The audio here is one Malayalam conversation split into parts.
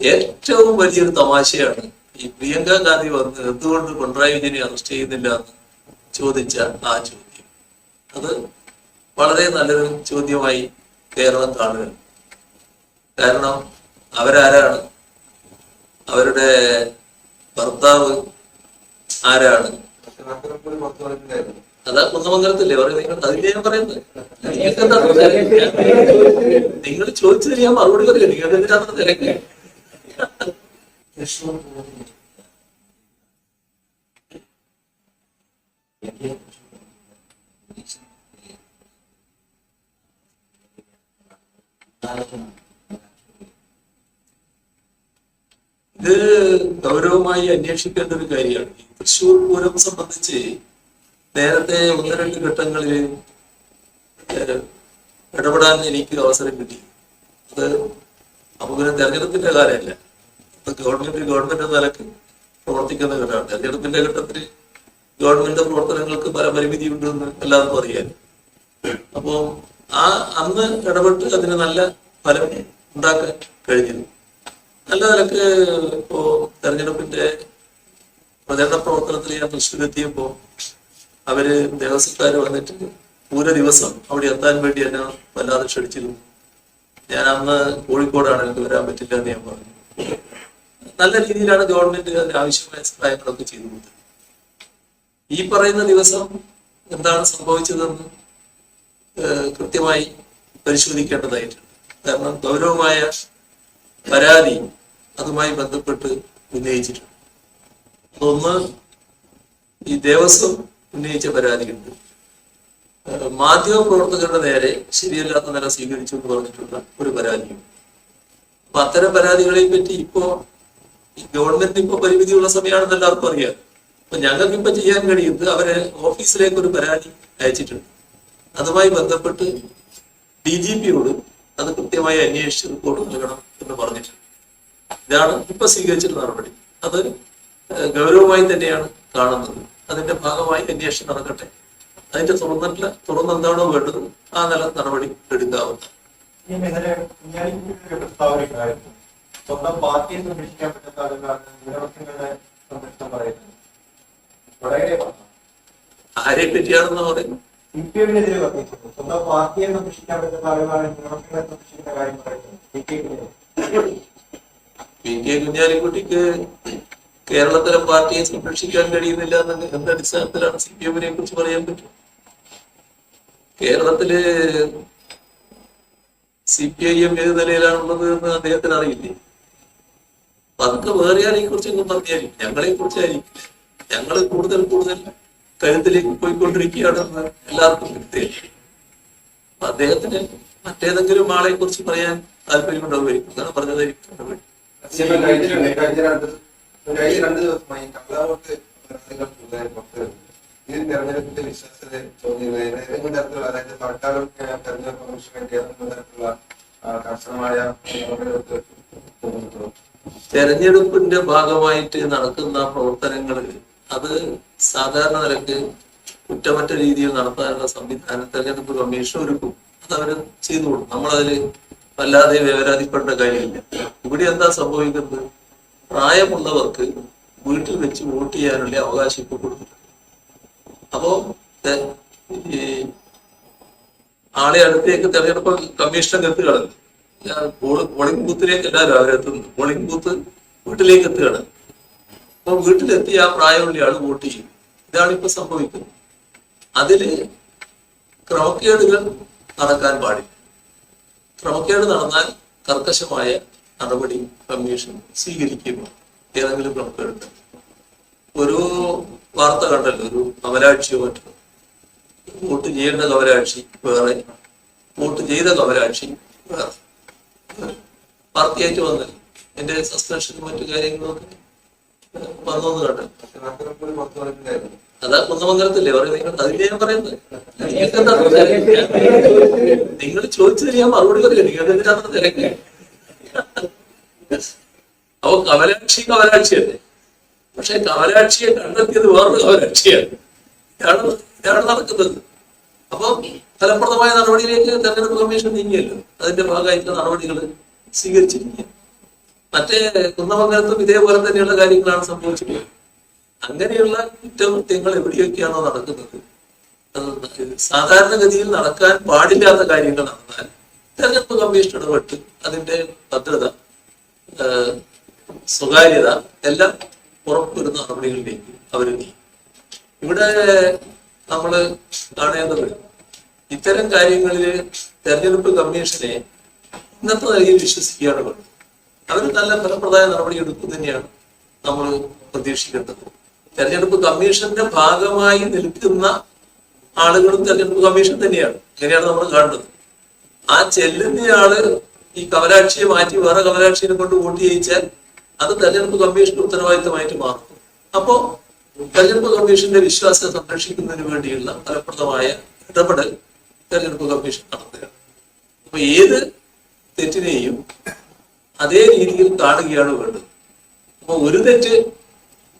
ഏറ്റവും വലിയൊരു തമാശയാണ് ഈ പ്രിയങ്ക ഗാന്ധി വന്ന് എന്തുകൊണ്ട് പിണറായി വിജയനെ അറസ്റ്റ് ചെയ്യുന്നില്ല എന്ന് ചോദിച്ച ആ ചോദ്യം. അത് വളരെ നല്ലൊരു ചോദ്യമായി കേരളം കാണുക കാരണം അവരാരാണ്? അവരുടെ ഭർത്താവ് ആരാണ്? അതാ കുന്നമംഗലത്തില്ലേ? പറയുന്നത് നിങ്ങൾ അതിന്റെ ഞാൻ പറയുന്നത്? നിങ്ങൾക്ക് എന്താ നിങ്ങൾ ചോദിച്ചതിന് ഞാൻ മറുപടി പറയാം നിങ്ങൾക്ക് എന്തിനാണെന്ന് തിരക്ക് ഇത് ഗൗരവമായി അന്വേഷിക്കേണ്ട ഒരു കാര്യമാണ്. ഈ തൃശ്ശൂർ പൂരം സംബന്ധിച്ച് നേരത്തെ ഒന്ന് രണ്ട് ഘട്ടങ്ങളിൽ ഇടപെടാൻ എനിക്ക് അവസരം കിട്ടി. അത് നമുക്കൊരു തെരഞ്ഞെടുപ്പിന്റെ കാലമല്ല ഗവൺമെന്റ് ഗവൺമെന്റ് നിലയ്ക്ക് പ്രവർത്തിക്കുന്ന ഘട്ടമാണ് തെരഞ്ഞെടുപ്പിന്റെ ഘട്ടത്തിൽ ഗവൺമെന്റ് പ്രവർത്തനങ്ങൾക്ക് പല പരിമിതിയുണ്ടെന്ന് എല്ലാവർക്കും അറിയാൻ അപ്പോ ആ അന്ന് ഇടപെട്ട് അതിന് നല്ല ഫലം ഉണ്ടാക്കാൻ കഴിഞ്ഞിരുന്നു നല്ല നിലയ്ക്ക് ഇപ്പോ തെരഞ്ഞെടുപ്പിന്റെ പ്രചരണ പ്രവർത്തനത്തിൽ ഞാൻ തൃശ്ശൂരെത്തിയപ്പോ അവർ ദേവസ്വക്കാര് വന്നിട്ട് പൂര ദിവസം അവിടെ എത്താൻ വേണ്ടി എന്നെ വല്ലാതെ ക്ഷണിച്ചിരുന്നു. ഞാൻ അന്ന് കോഴിക്കോടാണ് എനിക്ക് വരാൻ പറ്റില്ല എന്ന് ഞാൻ പറഞ്ഞു. നല്ല രീതിയിലാണ് ഗവൺമെന്റ് അതിന് ആവശ്യമായ സഹായങ്ങളൊക്കെ ചെയ്തു കൊടുത്തത്. ഈ പറയുന്ന ദിവസം എന്താണ് സംഭവിച്ചതെന്ന് കൃത്യമായി പരിശോധിക്കേണ്ടതായിട്ടുണ്ട്. കാരണം ഗൗരവമായ പരാതി അതുമായി ബന്ധപ്പെട്ട് ഉന്നയിച്ചിട്ടുണ്ട്. അതൊന്ന് ഈ ദേവസ്വം ഉന്നയിച്ച പരാതിയുണ്ട്. മാധ്യമ പ്രവർത്തകരുടെ നേരെ ശരിയല്ലാത്ത നില സ്വീകരിച്ചു എന്ന് പറഞ്ഞിട്ടുള്ള ഒരു പരാതിയുണ്ട്. അപ്പൊ അത്തരം പരാതികളെ പറ്റി ഇപ്പോ ഈ ഗവൺമെന്റ് ഇപ്പൊ പരിമിതിയുള്ള സമയമാണെന്ന് എല്ലാവർക്കും അറിയാം. അപ്പൊ ഞങ്ങൾക്ക് ഇപ്പൊ ചെയ്യാൻ കഴിയുന്നത് അവരെ ഓഫീസിലേക്ക് ഒരു പരാതി അയച്ചിട്ടുണ്ട്. അതുമായി ബന്ധപ്പെട്ട് ഡി ജി പിയോട് അത് കൃത്യമായി അന്വേഷിച്ച് റിപ്പോർട്ട് നൽകണം എന്ന് പറഞ്ഞിട്ടുണ്ട്. ഇതാണ് ഇപ്പൊ സ്വീകരിച്ചിട്ടുള്ള നടപടി. അത് ഗൗരവമായി തന്നെയാണ് കാണുന്നത്. അതിന്റെ ഭാഗമായി അന്വേഷണം നടക്കട്ടെ. അതിന്റെ തുറന്നിട്ട് തുറന്ന് എന്താണോ വേണ്ടത് ആ നില നടപടി എടുക്കാവുന്ന സ്വന്തം പാർട്ടിയെ സംരക്ഷിക്കാൻ പറ്റുന്ന ആളുകളാണ് ന്യൂനപക്ഷങ്ങളുടെ സംരക്ഷണം പറയുന്നത്. വളരെ ആരെ പറ്റിയാണെന്ന് പറയുന്നു? സി പി എമ്മിനെതിരെ പറഞ്ഞിട്ടുണ്ട്. സ്വന്തം പാർട്ടിയെ സംരക്ഷിക്കാൻ പറ്റുന്ന ആളുകളാണ് ന്യൂനപക്ഷങ്ങളെ സംരക്ഷിക്കുന്ന കാര്യം പറയുന്നത്. സി പി കെ കുഞ്ഞാലിക്കുട്ടിക്ക് കേരളത്തിലെ പാർട്ടിയെ സംരക്ഷിക്കാൻ കഴിയുന്നില്ല എന്ന എന്ത് അടിസ്ഥാനത്തിലാണ് സി പി എമ്മിനെ കുറിച്ച് പറയാൻ പറ്റും. കേരളത്തിൽ സി പി ഐ എം ഏത് നിലയിലാണുള്ളത് എന്ന് അദ്ദേഹത്തിന് അറിയില്ലേ? അതൊക്കെ വേറെ ആരെയും കുറിച്ചൊന്നും പറഞ്ഞായിരിക്കും ഞങ്ങളെ കുറിച്ചായിരിക്കും ഞങ്ങൾ കൂടുതൽ കൂടുതൽ കരുത്തിലേക്ക് പോയിക്കൊണ്ടിരിക്കുകയാണെന്ന് എല്ലാവർക്കും അപ്പൊ അദ്ദേഹത്തിന് മറ്റേതെങ്കിലും ആളെ കുറിച്ച് പറയാൻ താല്പര്യമുണ്ടാവുമായിരിക്കും. പുറത്തു വരുന്നു. ഈ തെരഞ്ഞെടുപ്പിന്റെ വിശ്വാസ്യത ചോദ്യം തെരഞ്ഞെടുപ്പിന്റെ ഭാഗമായിട്ട് നടക്കുന്ന പ്രവർത്തനങ്ങൾ അത് സാധാരണ നിലയ്ക്ക് കുറ്റമറ്റ രീതിയിൽ നടത്താനുള്ള സംവിധാനം തെരഞ്ഞെടുപ്പ് കമ്മീഷൻ ഒരുക്കും. അത് ചെയ്തു കൊടുക്കും നമ്മളതിൽ വല്ലാതെ വിവരാതിപ്പെടേണ്ട കാര്യമില്ല. ഇവിടെ എന്താ സംഭവിക്കുന്നത്? പ്രായമുള്ളവർക്ക് വീട്ടിൽ വെച്ച് വോട്ട് ചെയ്യാനുള്ള അവകാശം ഇപ്പൊ കൊടുത്തിട്ടുണ്ട്. അപ്പോ ഈ ആളെ അടുത്തേക്ക് തെരഞ്ഞെടുപ്പ് കമ്മീഷൻ എത്തുകയാണ് പോളിംഗ് ബൂത്തിലേക്ക് എല്ലാവരും അവരെത്തുന്നു പോളിംഗ് ബൂത്ത് വീട്ടിലേക്ക് എത്തുകയാണ്. അപ്പൊ വീട്ടിലെത്തി ആ പ്രായമുള്ള ആൾ വോട്ട് ചെയ്യും. ഇതാണ് ഇപ്പൊ സംഭവിക്കുന്നത്. അതിൽ ക്രമക്കേടുകൾ നടക്കാൻ പാടില്ല. ക്രമക്കേട് നടന്നാൽ കർക്കശമായ നടപടി കമ്മീഷൻ സ്വീകരിക്കുമോ ഏതെങ്കിലും ക്രമക്കേട് ഒരു വാർത്ത കണ്ടല്ലോ ഒരു കമലാക്ഷിയോ മറ്റോ. വോട്ട് ചെയ്യേണ്ട കമലാക്ഷി വേറെ വോട്ട് ചെയ്ത കമലാക്ഷി വേറെ. പാർട്ടിയായിട്ട് വന്നത് എന്റെ സസ്പെൻഷനും മറ്റു കാര്യങ്ങളൊക്കെ വന്നോന്ന് കണ്ടു. അതാ കുന്നമംഗലത്തില്ലേ പറയുന്നത് അതിന്റെ ഞാൻ പറയുന്നത്? നിങ്ങൾക്ക് എന്താ നിങ്ങൾ ചോദിച്ചതിന് ഞാൻ മറുപടി പറയില്ല. നിങ്ങൾക്ക് എന്തിനാണ് തിരക്ക്? അപ്പൊ കമലാക്ഷി കമലാക്ഷിയല്ലേ? പക്ഷെ കമലാക്ഷിയെ കണ്ടെത്തിയത് വേറൊരു കമലാക്ഷിയാണ്. ഇതാണ് നടക്കുന്നത്. അപ്പൊ ഫലപ്രദമായ നടപടിയിലേക്ക് തെരഞ്ഞെടുപ്പ് കമ്മീഷൻ നീങ്ങിയല്ലോ. അതിന്റെ ഭാഗമായിട്ടുള്ള നടപടികൾ സ്വീകരിച്ചിരിക്കുക. മറ്റേ കുന്നമംഗലത്തും ഇതേപോലെ തന്നെയുള്ള കാര്യങ്ങളാണ് സംഭവിച്ചിട്ടുള്ളത് അങ്ങനെയുള്ള കുറ്റകൃത്യങ്ങൾ എവിടെയൊക്കെയാണോ നടക്കുന്നത്? സാധാരണഗതിയിൽ നടക്കാൻ പാടില്ലാത്ത കാര്യങ്ങൾ നടന്നാൽ തെരഞ്ഞെടുപ്പ് കമ്മീഷൻ ഇടപെട്ട് അതിന്റെ ഭദ്രത സ്വകാര്യത എല്ലാം ഉറപ്പുവരുന്ന നടപടികളിലേക്ക് അവർ ഇവിടെ നമ്മൾ കാണേണ്ടത് ഇത്തരം കാര്യങ്ങളിൽ തെരഞ്ഞെടുപ്പ് കമ്മീഷനെ ഇന്നത്തെ നിലയിൽ വിശ്വസിക്കുകയാണ് വേണ്ടത് അവർ നല്ല ഫലപ്രദമായ നടപടി എടുക്കും തന്നെയാണ് നമ്മൾ പ്രതീക്ഷിക്കേണ്ടത്. തെരഞ്ഞെടുപ്പ് കമ്മീഷന്റെ ഭാഗമായി നിൽക്കുന്ന ആളുകളും തെരഞ്ഞെടുപ്പ് കമ്മീഷൻ തന്നെയാണ്. ഇങ്ങനെയാണ് നമ്മൾ കാണുന്നത്. ആ ചെല്ലുന്ന ആൾ ഈ കമലാക്ഷിയെ മാറ്റി വേറെ കമലാക്ഷിയെ കൊണ്ട് വോട്ട് ചെയ്യിച്ചാൽ അത് തെരഞ്ഞെടുപ്പ് കമ്മീഷന്റെ ഉത്തരവാദിത്തമായിട്ട് മാറും. അപ്പോ തെരഞ്ഞെടുപ്പ് കമ്മീഷന്റെ വിശ്വാസം സംരക്ഷിക്കുന്നതിന് വേണ്ടിയുള്ള ഫലപ്രദമായ ഇടപെടൽ തെരഞ്ഞെടുപ്പ് കമ്മീഷൻ നടത്തുകയാണ്. അപ്പൊ ഏത് തെറ്റിനെയും അതേ രീതിയിൽ കാണുകയാണ് വേണ്ടത്. അപ്പൊ ഒരു തെറ്റ്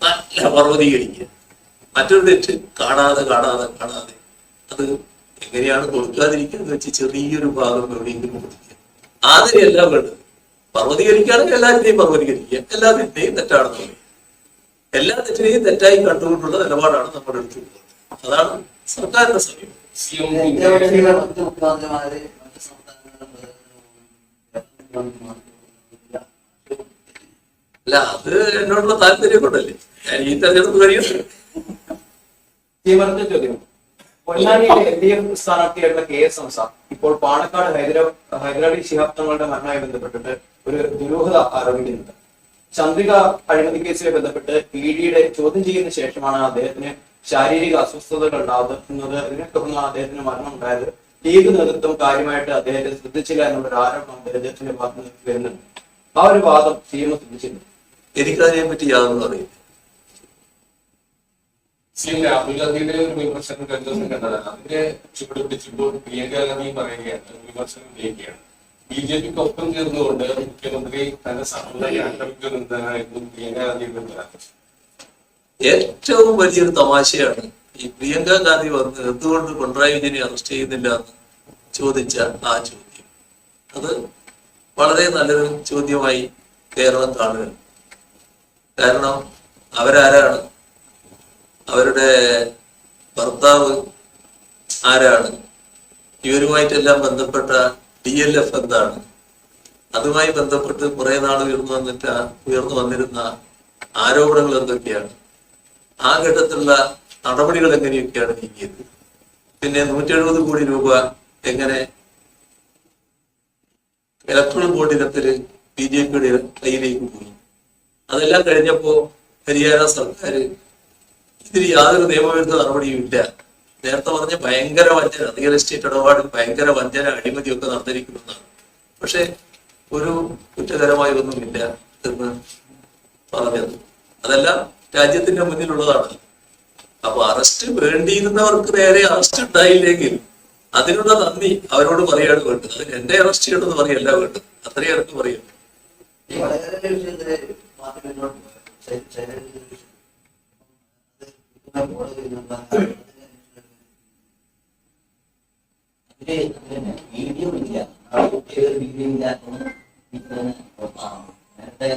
നല്ല പർവതീകരിക്കുക മറ്റൊരു തെറ്റ് കാണാതെ കാണാതെ കാണാതെ. അത് എങ്ങനെയാണ് കൊടുക്കാതിരിക്കുന്നത് വെച്ച് ചെറിയൊരു ഭാഗം എവിടെയെങ്കിലും കൊടുക്കുക. ആദ്യമല്ല വേണ്ടത് പർവതീകരിക്കുകയാണെങ്കിൽ എല്ലാത്തിനെയും പർവതീകരിക്കുക എല്ലാ തെറ്റിനെയും തെറ്റാണെന്ന് പറയുക. എല്ലാ തെറ്റിനെയും തെറ്റായി കണ്ടുകൊണ്ടുള്ള നിലപാടാണ് നമ്മുടെ അടുത്തുള്ളത് അതാണ് സർക്കാരിന്റെ സമീപം അല്ല അത് എന്നോടുള്ള താല്പര്യം കൊണ്ടല്ലേ ഈ തെരഞ്ഞെടുപ്പ് ചോദ്യം. ഇപ്പോൾ പാണക്കാട് ഹൈദരാബാദ് ഹൈദരാബാദി ശിഹാബ് തങ്ങളുടെ ബന്ധപ്പെട്ടിട്ട് ഒരു ദുരൂഹത ആരോപിക്കുന്നുണ്ട്. ചന്ദ്രിക അഴിമതി കേസുമായി ബന്ധപ്പെട്ട് ഇ ഡിയുടെ ചോദ്യം ചെയ്യുന്ന ശേഷമാണ് അദ്ദേഹത്തിന് ശാരീരിക അസ്വസ്ഥതകൾ ഉണ്ടാകുന്നത് ഇതിനെ തുടർന്നാണ് അദ്ദേഹത്തിന് മരണം ഉണ്ടായത് ലീഗ് നേതൃത്വം കാര്യമായിട്ട് അദ്ദേഹത്തെ ശ്രദ്ധിച്ചില്ല എന്നുള്ളൊരു ആരോപണം അദ്ദേഹത്തിന്റെ ഭാഗത്ത് നിന്ന് വരുന്നുണ്ട്. ആ ഒരു വാദം സി എം ശ്രദ്ധിച്ചിട്ടുണ്ട് എനിക്കതിനെ പറ്റി യാതൊന്നും അറിയില്ല. സി രാഹുൽ ഗാന്ധിയുടെ ഒരു വിമർശനം കഴിഞ്ഞ ദിവസം കണ്ടതാണ്. അതിനെ ചുവടുപിടിച്ചപ്പോൾ പ്രിയങ്ക ഗാന്ധി പറയുകയാണ് വിമർശനം ഉന്നയിക്കുകയാണ്. ബി ജെ പിക്ക് ഒപ്പം ചേർന്നുകൊണ്ട് മുഖ്യമന്ത്രി തന്റെ സഹോദരി ആക്രമിക്കുന്നതായിരുന്നു പ്രിയങ്ക ഗാന്ധിയുടെ ഏറ്റവും വലിയൊരു തമാശയാണ് ഈ പ്രിയങ്ക ഗാന്ധി വന്ന് എന്തുകൊണ്ട് പിണറായി വിജയനെ അറസ്റ്റ് ചെയ്യുന്നില്ല എന്ന് ചോദിച്ച ആ ചോദ്യം. അത് വളരെ നല്ലൊരു ചോദ്യമായി കേരളം കാണുക കാരണം അവരാരാണ്? അവരുടെ ഭർത്താവ് ആരാണ്? ഇവരുമായിട്ടെല്ലാം ബന്ധപ്പെട്ട ഡി എൽ എഫ് എന്താണ്? അതുമായി ബന്ധപ്പെട്ട് കുറെ നാൾ ഉയർന്നു വന്നിട്ട് ഉയർന്നു വന്നിരുന്ന ആരോപണങ്ങൾ എന്തൊക്കെയാണ്? ആ ഘട്ടത്തിലുള്ള നടപടികൾ എങ്ങനെയൊക്കെയാണ് നീങ്ങിയത്? പിന്നെ നൂറ്റി എഴുപത് കോടി രൂപ എങ്ങനെ ഇലക്ട്രോണിക് ബോർഡ് ഇനത്തിൽ ബി ജെ പിയുടെ കയ്യിലേക്ക് പോയി. അതെല്ലാം കഴിഞ്ഞപ്പോ ഹരിയാന സർക്കാർ ഇതിന് യാതൊരു നിയമവിരുദ്ധ നടപടിയും ഇല്ല. നേരത്തെ പറഞ്ഞ ഭയങ്കര വഞ്ചന റിയൽ എസ്റ്റേറ്റ് ഇടപാടിൽ ഭയങ്കര വഞ്ചന അഴിമതിയൊക്കെ നടന്നിരിക്കുമെന്നാണ്. പക്ഷെ ഒരു കുറ്റകരമായ ഒന്നുമില്ല എന്ന് പറഞ്ഞത്. അതെല്ലാം രാജ്യത്തിന്റെ മുന്നിലുള്ളതാണ്. അപ്പൊ അറസ്റ്റ് വേണ്ടിയിരുന്നവർക്ക് നേരെ അറസ്റ്റ് ഉണ്ടായില്ലെങ്കിൽ അതിനുള്ള നന്ദി അവരോട് പറയാണ് വേണ്ടത്. അതിന് എന്റെ അറസ്റ്റ് ചെയ്യണമെന്ന് പറയല്ല വേണ്ടത്. അത്രയും അവർക്ക് പറയും. വീഡിയോ ഇല്ല വീഡിയോ ഇപ്പം നേരത്തെ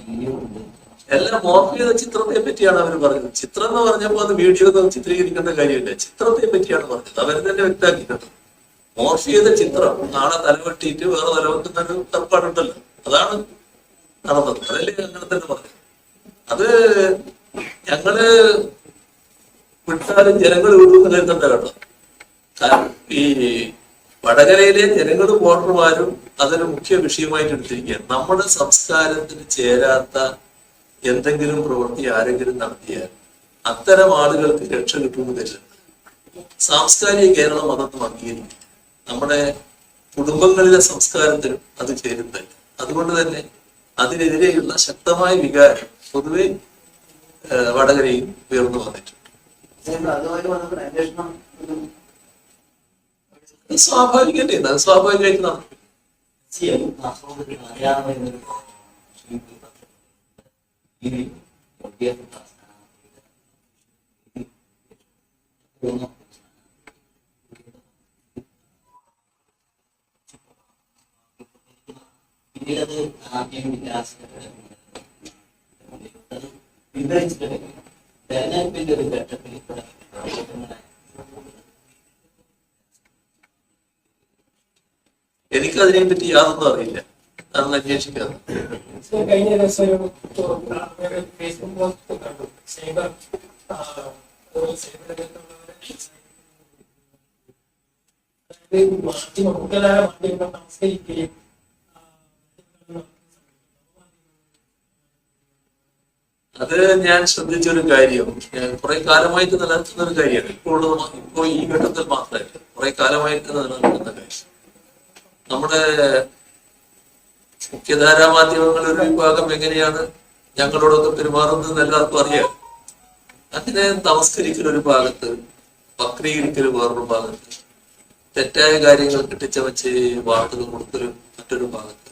വീഡിയോ ഉണ്ട് എല്ലാം മോർഫ് ചെയ്ത ചിത്രത്തെ പറ്റിയാണ് അവർ പറഞ്ഞത്. ചിത്രം എന്ന് പറഞ്ഞപ്പോൾ അത് വീഡിയോ ചിത്രീകരിക്കേണ്ട കാര്യമില്ല. ചിത്രത്തെ പറ്റിയാണ് പറഞ്ഞത്. അവർ തന്നെ വ്യക്തമാക്കിയിട്ടുണ്ട്. മോർഫ് ചെയ്ത ചിത്രം നാളെ തലവെട്ടിയിട്ട് വേറെ തലവെട്ടുന്ന ഒരു തപ്പാടുണ്ടല്ലോ അതാണ് നടന്നത്. അതല്ലേ അങ്ങനെ തന്നെ പറഞ്ഞത്. അത് ഞങ്ങൾ വിട്ടാലും ജനങ്ങൾ വിടുമെന്ന് കരുതണ്ട കേട്ടോ. കാരണം ഈ വടകരയിലെ ജനങ്ങളും വോട്ടർമാരും അതൊരു മുഖ്യ വിഷയമായിട്ട് എടുത്തിരിക്കുകയാണ്. നമ്മുടെ സംസ്കാരത്തിന് ചേരാത്ത എന്തെങ്കിലും പ്രവൃത്തി ആരെങ്കിലും നടത്തിയാൽ അത്തരം ആളുകൾക്ക് രക്ഷ കിട്ടുമെന്ന് കരുതുന്നത് സാംസ്കാരിക കേരളം അതൊന്നും അംഗീകരിക്കും നമ്മുടെ കുടുംബങ്ങളിലെ സംസ്കാരത്തിനും അത് ചേരുന്നില്ല അതുകൊണ്ട് തന്നെ അതിനെതിരെയുള്ള ശക്തമായ വികാരം പൊതുവെ വടകരയും ഉയർന്നു വന്നിട്ടുണ്ട്. സ്വാഭാവികല്ലേ സ്വാഭാവികമായിട്ട് നടക്കും ഈ എൽ ഡി എഫ് പിന്നീടത് ആദ്യം വിന്യസിച്ചിട്ടുണ്ട് തെരഞ്ഞെടുപ്പിന്റെ ഒരു ഘട്ടത്തിൽ ഇവിടെ എനിക്കതിനെ പറ്റി യാതൊന്നും അറിയില്ല. അതാണ് അന്വേഷിക്കാം കഴിഞ്ഞ ദിവസം ഒരു ഫേസ്ബുക്ക് പോസ്റ്റ് കണ്ടു. സൈബർ സൈബർ മാധ്യമങ്ങൾ നമസ്കരിക്കുകയും അത് ഞാൻ ശ്രദ്ധിച്ച ഒരു കാര്യം കുറെ കാലമായിട്ട് നിലനിർത്തുന്ന ഒരു കാര്യമാണ് ഇപ്പോൾ ഇപ്പോ ഇപ്പോൾ ഈ ഘട്ടത്തിൽ മാത്രമല്ല. കുറെ കാലമായിട്ട് നിലനിർത്തുന്ന കാര്യം. നമ്മുടെ മുഖ്യധാരാ മാധ്യമങ്ങൾ ഒരു വിഭാഗം എങ്ങനെയാണ് ഞങ്ങളോടൊക്കെ പെരുമാറുന്നത് എല്ലാവർക്കും അറിയാം. അങ്ങനെ നമസ്കരിക്കൽ ഒരു ഭാഗത്ത് വക്രീകരിക്കൽ വേറൊരു ഭാഗത്ത് തെറ്റായ കാര്യങ്ങൾ കെട്ടിച്ചവച്ച് വാർത്തകൾ കൊടുക്കൽ മറ്റൊരു ഭാഗത്ത്.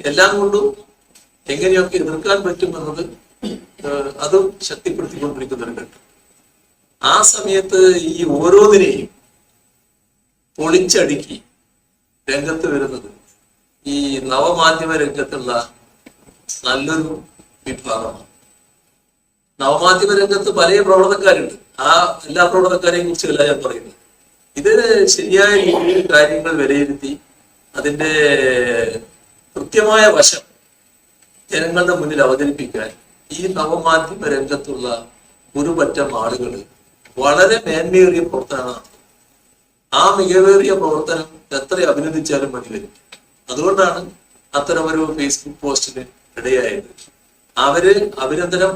എല്ലാം കൊണ്ടും എങ്ങനെയൊക്കെ എതിർക്കാൻ പറ്റുമെന്നത് അതും ശക്തിപ്പെടുത്തിക്കൊണ്ടിരിക്കുന്ന ഒരു ഘട്ടം. ആ സമയത്ത് ഈ ഓരോന്നിനെയും പൊളിച്ചടുക്കി രംഗത്ത് വരുന്നത് ഈ നവമാധ്യമ രംഗത്തുള്ള നല്ലൊരു വിഭാഗമാണ് നവമാധ്യമ രംഗത്ത് പല പ്രവർത്തനക്കാരുണ്ട്. ആ എല്ലാ പ്രവർത്തനക്കാരെയും കുറിച്ചല്ല ഞാൻ പറയുന്നത്. ഇത് ശരിയായ രീതിയിൽ കാര്യങ്ങൾ വിലയിരുത്തി അതിന്റെ കൃത്യമായ വശം ജനങ്ങളുടെ മുന്നിൽ അവതരിപ്പിക്കാൻ ഈ നവമാധ്യമ രംഗത്തുള്ള ഒരു പറ്റം ആളുകൾ വളരെ മേന്മയേറിയ പ്രവർത്തനമാണ്. ആ മികവേറിയ പ്രവർത്തനം എത്ര അഭിനന്ദിച്ചാലും മതി വരും. അതുകൊണ്ടാണ് അത്തരമൊരു ഫേസ്ബുക്ക് പോസ്റ്റിന് ഇടയായത് അവർ അഭിനന്ദനം